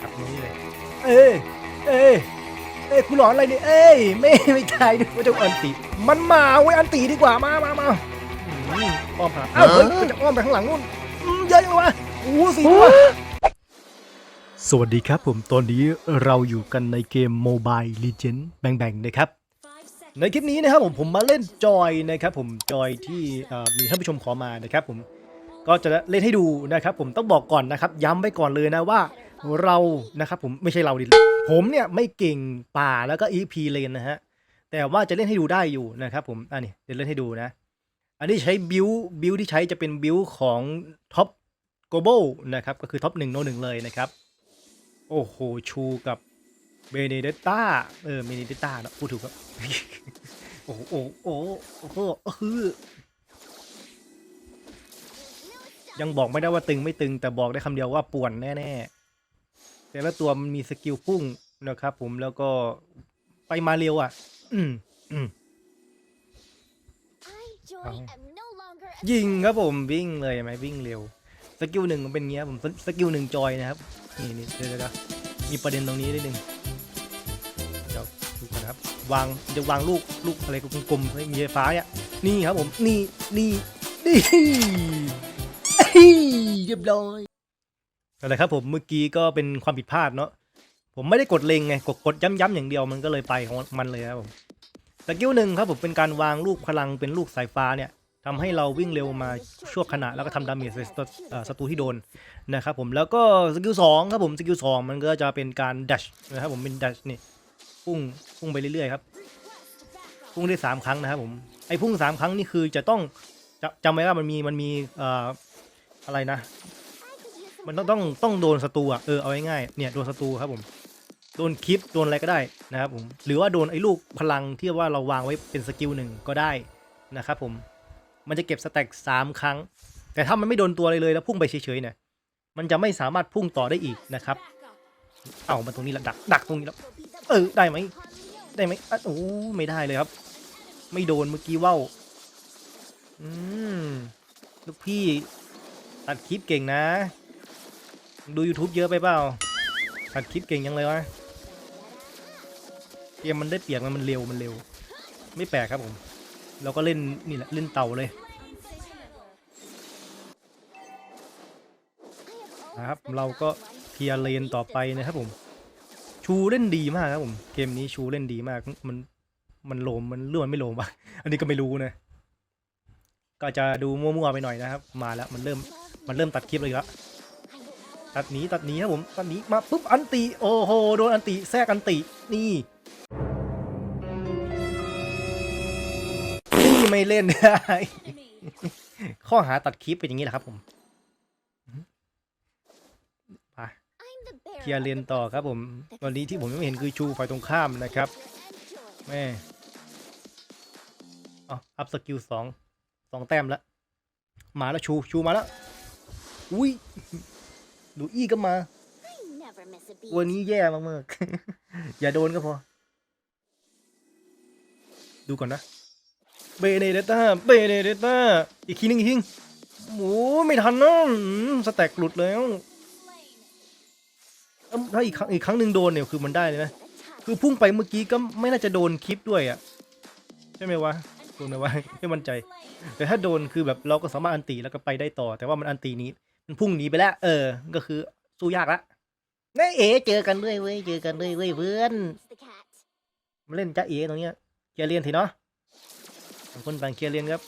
อัดตรงนี้เลย เอ้ยเอ้ยเอ้ยกูหลอนอะไรเนี่ยเอ้ยไม่ไม่ตายด้วยเจ้าอันติมันมาเว้ยอันติดีกว่ามามามาอืมอ้อมหาอ้าวเฮ้ยมันจะอ้อมไปข้างหลังนู่นอืมเยอะจังวะโอ้โหสี่ตัวสวัสดีครับผมตอนนี้เราอยู่กันในเกม Mobile Legends แบ่งๆนะครับ ในคลิปนี้นะครับผมผมมาเล่นจอยนะครับผมจอยที่เอ่อมีท่านผู้ชมขอมานะครับผมก็จะเล่นให้ดูนะครับผมต้องบอกก่อนนะครับ ย้ำไว้ก่อนเลยนะว่า เรานะครับผมไม่ใช่เราดิผมเนี่ยไม่เก่งป่าแล้วก็ EP เลนนะฮะแต่ว่าจะเล่นให้ดูได้อยู่นะครับผมอันนี้เดี๋ยวเล่นให้ดูนะ อันนี้ใช้บิวบิวที่ใช้จะเป็นบิวของท็อปโกลบอลนะครับก็คือท็อปหนึ่งโนหนึ่งเลยนะครับ โอ้โหชูกับเบเนเดตตาเออเบเนเดตตานะพูดถูกครับโอ้โหโอ้โหโอ้โหโอ้โหคือยังบอกไม่ได้ว่าตึงไม่ตึงแต่บอกได้คำเดียวว่าป่วนแน่ๆ แต่ละตัวมันมีสกิลพุ่งนะครับ ผมแล้วก็ไปมาเร็วอะ อืมอืมยิงครับผมวิ่งเลยไหมวิ่งเร็ว สกิลหนึ่งมันเป็นเงี้ยผมสสกิลหนึ่งจอยนะครับ นี่นี่เดี๋ยวเดี๋ยวเดี๋ยวมีประเด็นตรงนี้นิดนึงเดี๋ยวดูก่อนนะครับ วางจะวางลูกลูกอะไรกลมๆให้มีไฟฟ้าเนี่ยนี่ครับผมนี่นี่นี่เอ้ยเรียบร้อย อะไรครับผมเมื่อกี้ก็เป็นความผิดพลาดเนาะผมไม่ได้กดเล็งไงกดกดย้ำๆอย่างเดียวมันก็เลยไปของมันเลยครับผมสกิลหนึ่งครับผมเป็นการวางลูกพลังเป็นลูกสายฟ้าเนี่ยทำให้เราวิ่งเร็วมาชั่วขณะแล้วก็ทำดาเมจใส่ศัตรูเอ่อศัตรูที่โดนนะครับผมแล้วก็สกิลสองครับผมสกิลสองมันก็จะเป็นการดัชนะครับผมเป็นดัชนี่พุ่งพุ่งไปเรื่อยๆครับพุ่งได้สามครั้งนะครับผมไอ้พุ่งสามครั้งนี่คือจะต้องจะจำไว้ว่ามันมีมันมีออะไรนะ มันต้องต้องต้องโดนศัตรูอะเออเอาง่ายๆเนี่ยโดนศัตรูครับผมโดนคลิปโดนอะไรก็ได้นะครับผมหรือว่าโดนไอ้ลูกพลังที่ว่าเราวางไว้เป็นสกิลหนึ่งก็ได้นะครับผมมันจะเก็บสแต็กสามครั้ง แต่ถ้ามันไม่โดนตัวเลยเลยแล้วพุ่งไปเฉยๆเนี่ยมันจะไม่สามารถพุ่งต่อได้อีกนะครับเอามาตรงนี้แล้วดักดักตรงนี้แล้วเออได้ไหมได้ไหมอะโอ้ไม่ได้เลยครับ ไม่โดนเมื่อกี้ว่าวอืมลูกพี่ตัดคลิปเก่งนะ ดู YouTube เยอะไปเปล่าตัดคลิปเก่งยังเลยวะเกมมันได้เปรียบมันมันเร็วมันเร็ว ไม่แปลกครับผม เราก็เล่นนี่แหละเล่นเต่าเลยนะครับเราก็เคลียร์เลนต่อไปนะครับผม ชูเล่นดีมากครับผม เกมนี้ชูเล่นดีมากมันมันโลมมันเลื่อนไม่โลมปะอันนี้ก็ไม่รู้นะก็จะดูมั่วๆไปหน่อยนะครับ มาแล้วมันเริ่มมันเริ่มตัดคลิปเลยแล้ว ตัดหนีตัดหนีครับผมตัดหนีมาปุ๊บอันติโอ้โหโดนอันติแทรกอันตินี่นี่ไม่เล่นได้ข้อหาตัดคลิปเป็นอย่างนี้แหละครับผมเคลียร์เลนต่อครับผมตอนนี้ที่ผมยังไม่เห็นคือชูฝ่ายตรงข้ามนะครับแม่อ๋ออัพสกิลสองสองแต้มแล้วมาแล้วชูชูมาแล้วอุ้ย ดูอี้ก็มา วันนี้แย่มากๆ อย่าโดนก็พอ ดูก่อนนะ เบเนเดต้า เบเนเดต้า อีกทีหนึงอีกทีหนึงโอ้ไม่ทันนะอืมสแต็กหลุดแล้วเอิ่มถ้าอีกครั้งอีกครั้งหนึ่งโดนเนี่ยคือมันได้เลยนะ คือพุ่งไปเมื่อกี้ก็ไม่น่าจะโดนคลิปด้วยอะ ใช่ไหมวะโดนไหมวะไม่มั่นใจ แต่ถ้าโดนคือแบบเราก็สามารถอันตีแล้วก็ไปได้ต่อ แต่ว่ามันอันตีนี้ มันพุ่งหนีไปแล้ว เออ ก็คือสู้ยากละนี่เอ๋เจอกันด้วยเว้ยเจอกันด้วยเว้ยเพื่อนมาเล่นจ้าเอ๋ตรงเนี้ยเคียร์เรียนทีเนาะคนต่างเคียร์เรียนครับ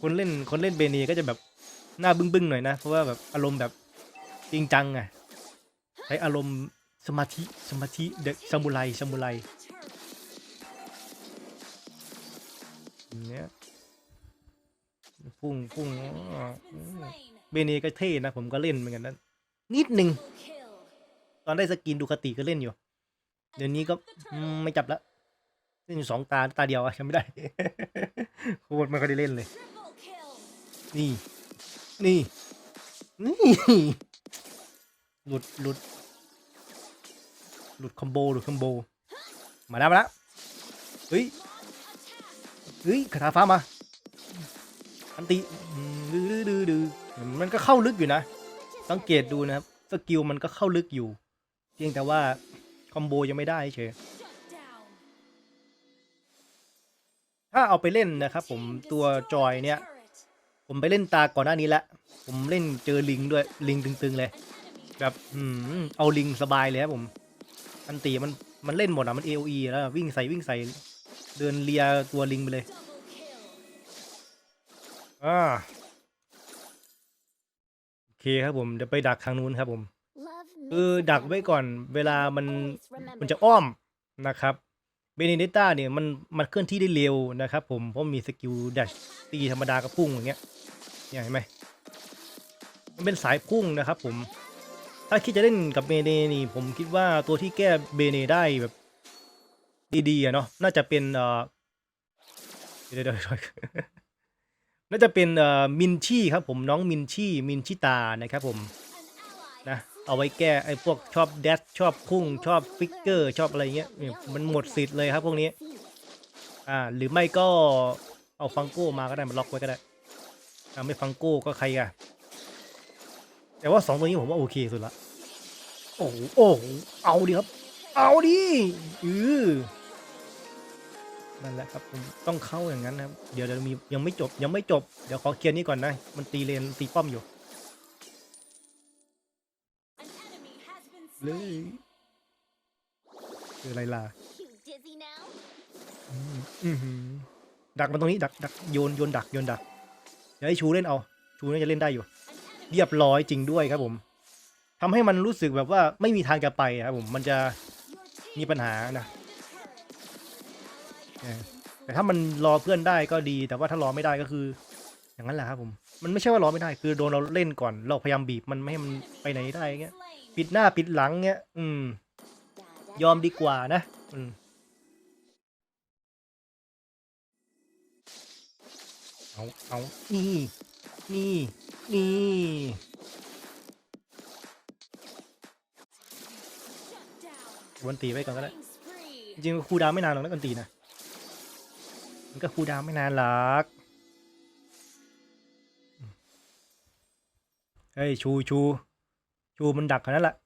คนเล่นคนเล่นเบนีก็จะแบบหน้าบึ้งๆหน่อยนะ เพราะว่าแบบอารมณ์แบบจริงจังไงใช้อารมณ์สมาธิสมาธิเด็กซามูไรซามูไรเนี้ยพุ่งพุ่ง เบเนก็เท่นะ ผมก็เล่นเหมือนกันนะนิดหนึ่งตอนได้สกินดูคติก็เล่นอยู่ เดี๋ยวนี้ก็อืมไม่จับละเล่นอยู่สองตาตาเดียวอะจำไม่ได้โคตรไม่ค่อยได้เล่นเลย นี่ นี่ นี่หลุดหลุดหลุดคอมโบหลุดคอมโบมาแล้วมาแล้วเฮ้ยเฮ้ยคาถาฟ้ามาอันติอืม ดื้อดื้อดื้อดื้อมันก็เข้าลึกอยู่นะ สังเกตดูนะครับ สกิลมันก็เข้าลึกอยู่ เพียงแต่ว่า คอมโบยังไม่ได้เฉย ถ้าเอาไปเล่นนะครับผมตัวจอยเนี่ย ผมไปเล่นตาก่อนหน้านี้และผมเล่นเจอลิงด้วย ลิงตึงๆเลย แบบอืมเอาลิงสบายเลยครับผม อันตีมันมันเล่นหมดอะมัน AOE แล้ววิ่งใส่วิ่งใส่เดินเลียตัวลิงไปเลยอ่า ครับผมเดี๋ยวไปดักทางนู้นครับผมคือดักไว้ก่อนเวลามันมันจะอ้อมนะครับเบเนเดต้าเนี่ยมันมันเคลื่อนที่ได้เร็วนะครับผมเพราะมีสกิลดัชตีธรรมดากับพุ่งอย่างเงี้ยเนี่ยเห็นไหมมันเป็นสายพุ่งนะครับผมถ้าคิดจะเล่นกับเบเนนี่ผมคิดว่าตัวที่แก้เบเนได้แบบดีๆอะเนาะน่าจะเป็นเอ่อเดี๋ยวเดี๋ยวเดี๋ยว น่าจะเป็นเอ่อมินชี่ครับผมน้องมินชี่มินชิตานะครับผมนะเอาไว้แก้ไอ้พวกชอบแดชชอบพุ่งชอบฟิกเกอร์ชอบอะไรเงี้ยมันหมดสิทธิ์เลยครับพวกนี้อ่าหรือไม่ก็เอาฟังโก้มาก็ได้มันล็อกไว้ก็ได้อ่าไม่ฟังโก้ก็ใครอะแต่ว่าสองตัวนี้ผมว่าโอเคสุดละโอ้โหโอ้โหเอาดิครับ เอาดิอือ นั่นแหละครับผมต้องเข้าอย่างนั้นนะครับเดี๋ยวเดี๋ยวมียังไม่จบยังไม่จบเดี๋ยวขอเคลียร์นี้ก่อนนะ มันตีเลนตีป้อมอยู่เลยคืออะไรล่ะอืมอื้อหือดักมันตรงนี้ดักดักโยนโยนดักโยนดักเดี๋ยวให้ชูเล่นเอา ชูน่าจะเล่นได้อยู่ เรียบร้อยจริงด้วยครับผมทำให้มันรู้สึกแบบว่าไม่มีทางจะไปครับผมมันจะมีปัญหานะเออ แต่ถ้ามันรอเพื่อนได้ก็ดี แต่ว่าถ้ารอไม่ได้ก็คือ อย่างนั้นแหละครับผม มันไม่ใช่ว่ารอไม่ได้ คือโดนเราเล่นก่อน เราพยายามบีบมันไม่ให้มันไปไหนได้เงี้ย ปิดหน้าปิดหลังเงี้ย อืม ยอมดีกว่านะ อืม เอา เอา นี่ นี่ นี่วันตีไว้ก่อนก็ได้ จริงๆคูดาวไม่นานหรอกนะกันตีนะ มันก็คูลดาวน์ไม่นานหรอกอืมเฮ้ยชูชูชูมันดักขนาดนั้นแหละ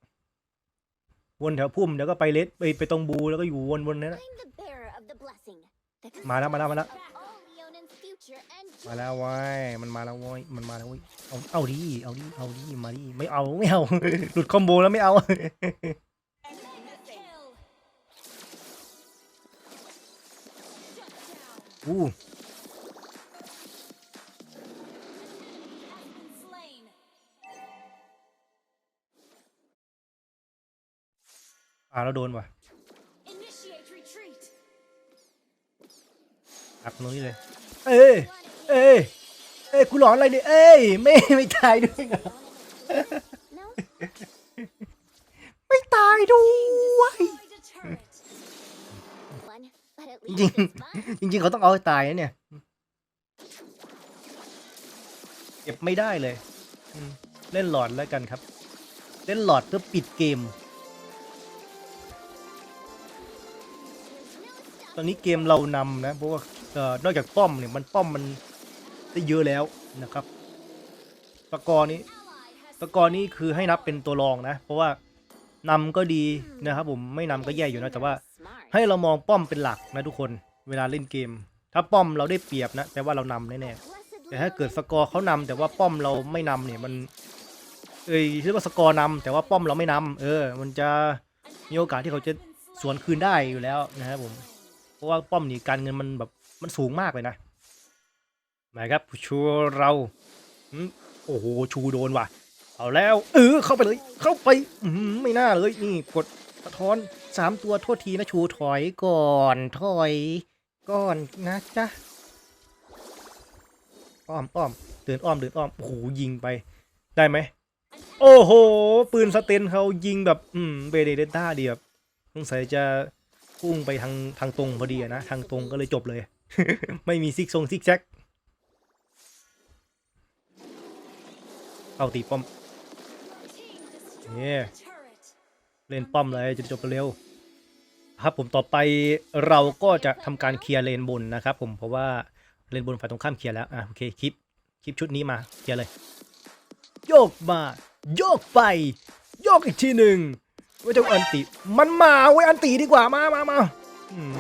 วนแถวพุ่มเดี๋ยวก็ไปเลสไปไปตรงบูแล้วก็อยู่วนวนนั้นแหละมาแล้วมาแล้วมาแล้วมาแล้วเว้ยมันมาแล้วเว้ยมันมาแล้วเว้ยเอาเอาดิเอาดิเอาดิมาดิไม่เอาไม่เอาหลุดคอมโบแล้วไม่เอา อู้อ่าเราโดนว่ะอักตรงนี้เลย เอ้ยเอ้ยเอ้ยกูหลอนอะไรเนี่ยเอ้ย ไม่ ไม่ตายด้วยเหรอไม่ตายด้วย จริงจริง ๆ เขาต้องเอาให้ตายนะเนี่ยเก็บไม่ได้เลยเล่นหลอดแล้วกันครับ เล่นหลอดเพื่อปิดเกม ตอนนี้เกมเรานำนะเพราะว่าเอ่อนอกจากป้อมเนี่ยมันป้อมมันได้เยอะแล้วนะครับสกอร์นี้สกอร์นี้คือให้นับเป็นตัวรองนะ เพราะว่านำก็ดีนะครับผมไม่นำก็แย่อยู่นะแต่ว่า ให้เรามองป้อมเป็นหลักนะทุกคนเวลาเล่นเกม ถ้าป้อมเราได้เปรียบนะแปลว่าเรานำแน่ๆแต่ถ้าเกิดสกอร์เขานำแต่ว่าป้อมเราไม่นำเนี่ยมันเอ้ยคิดว่าสกอร์นำแต่ว่าป้อมเราไม่นำเออ มันจะมีโอกาสที่เขาจะสวนคืนได้อยู่แล้วนะครับผม เพราะว่าป้อมนี่การเงินมันแบบมันสูงมากเลยนะหมายครับชูเราโอ้โหชูโดนว่ะ เอาแล้ว เออเข้าไปเลย เข้าไปไม่น่าเลยนี่กด สะท้อนสามตัวโทษทีนะชูถอยก่อนถอยก่อนนะจ๊ะอ้อมอ้อมเดินอ้อมเดินอ้อมโอ้โหยิงไปได้ไหมโอ้โห ปืนสเตนเขายิงแบบ อืมเบเดเดต้าดีแบบสงสัยจะพุ่งไปทางทางตรงพอดีนะ ทางตรงก็เลยจบเลย ไม่มีซิกซงซิกแซกเข้าตีป้อมเนี่ย เล่นป้อมเลยจะจบเร็วครับผมต่อไปเราก็จะทำการเคลียร์เลนบนนะครับ ผมเพราะว่าเลนบนฝ่ายตรงข้ามเคลียร์แล้วอะโอเคคลิปคลิปชุดนี้มาเคลียร์เลย โยกมาโยกไป โยกอีกทีหนึ่งว่าจะอันติมันมาเว้อันติดีกว่ามามามาอืม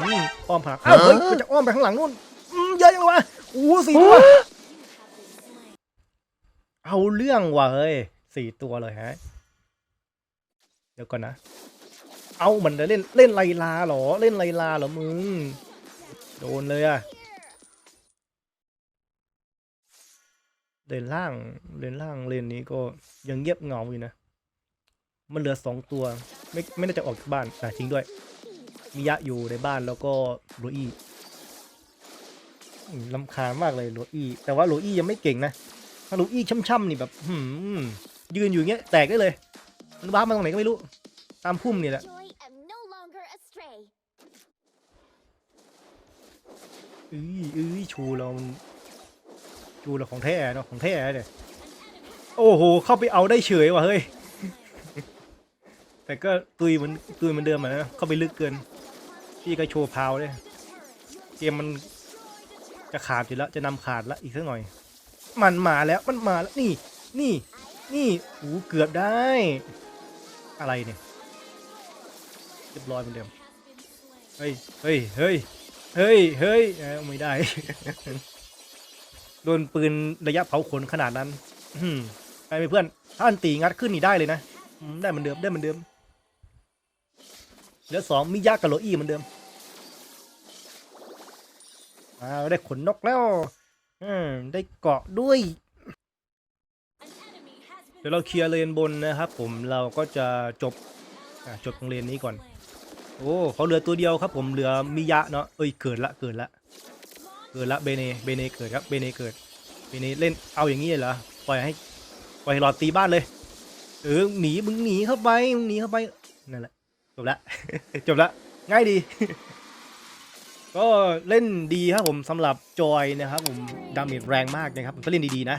อ้อมผักอ้าวเฮ้ยมันจะอ้อมไปข้างหลังนู่นเยอะจังเลยวะอู้สี่ตัวเอาเรื่องว่ะเฮ้ยสี่ตัวเลยฮะ ดี๋ยวก่อนนะ เอามันจะเล่นเล่นไลลาหรอ เล่นไลลาหรอมึง โดนเลยอะเลนล่างเลนล่างเลนนี้ก็ยังเงียบเงาอยู่นะ มันเหลือสองตัว ไม่ไม่น่าจะออกจากบ้านแต่ทิ้งด้วย มียะอยู่ในบ้านแล้วก็โรอี้ลำคาญมากเลยโรอี้แต่ว่าโรอี้ยังไม่เก่งนะ ถ้าโรอี้ช่ำๆนี่แบบ หืมยืนอยู่เงี้ยแตกได้เลย มันบ้ามาตรงไหนก็ไม่รู้ ตามพุ่มนี่แหละ Joy am no longer astray. เอ้ยเอ้ยชูเรามันชูเราของแท้เนาะของแท้เนี่ยโอ้โห เข้าไปเอาได้เฉยว่ะเฮ้ย แต่ก็ตุยเหมันตุยเหมันเดิมอะนะ เข้าไปลึกเกิน พี่ก็โชว์พาวเลยเกมมันจะขาดอยู่แล้ว จะนำขาดแล้วอีกสักหน่อย มันมาแล้ว มันมาแล้ว นี่ นี่ นี่ โอ้เกือบได้ อะไรเนี่ยเรียบร้อยเหมือนเดิมเฮ้ยเฮ้ยเฮ้ยเฮ้ยเฮ้ยไม่ได้ โดนปืนระยะเผาขนขนาดนั้นอืไปเพื่อนถ้าอันตีงัดขึ้นนี่ได้เลยนะได้เหมือนเดิมได้เหมือนเดิมเหลือสองมิยะกับโรอี้เหมือนเดิมอ้าได้ขนนกแล้ว อืม ได้เกาะด้วย เดี๋ยวเราเคลียร์เลนบนนะครับ ผมเราก็จะจบะจบตรงเลนนี้ก่อน โอ้เขาเหลือตัวเดียวครับผมเหลือมิยะเนาะเอ้ยเกิดละเกิดละเกิดละเบเนเบเนเกิดครับเบเนเกิดเบเนเล่นเอาอย่างนี้เลยเหรอปล่อยให้ปล่อยให้หลอดตีบ้านเลยเออหนีมึงหนีเข้าไปมึงหนีเข้าไปนั่นแหละจบละจบละง่ายดี ก็เล่นดีครับผมสำหรับจอยนะครับผมดาเมจแรงมากนะครับก็เล่นดีๆนะ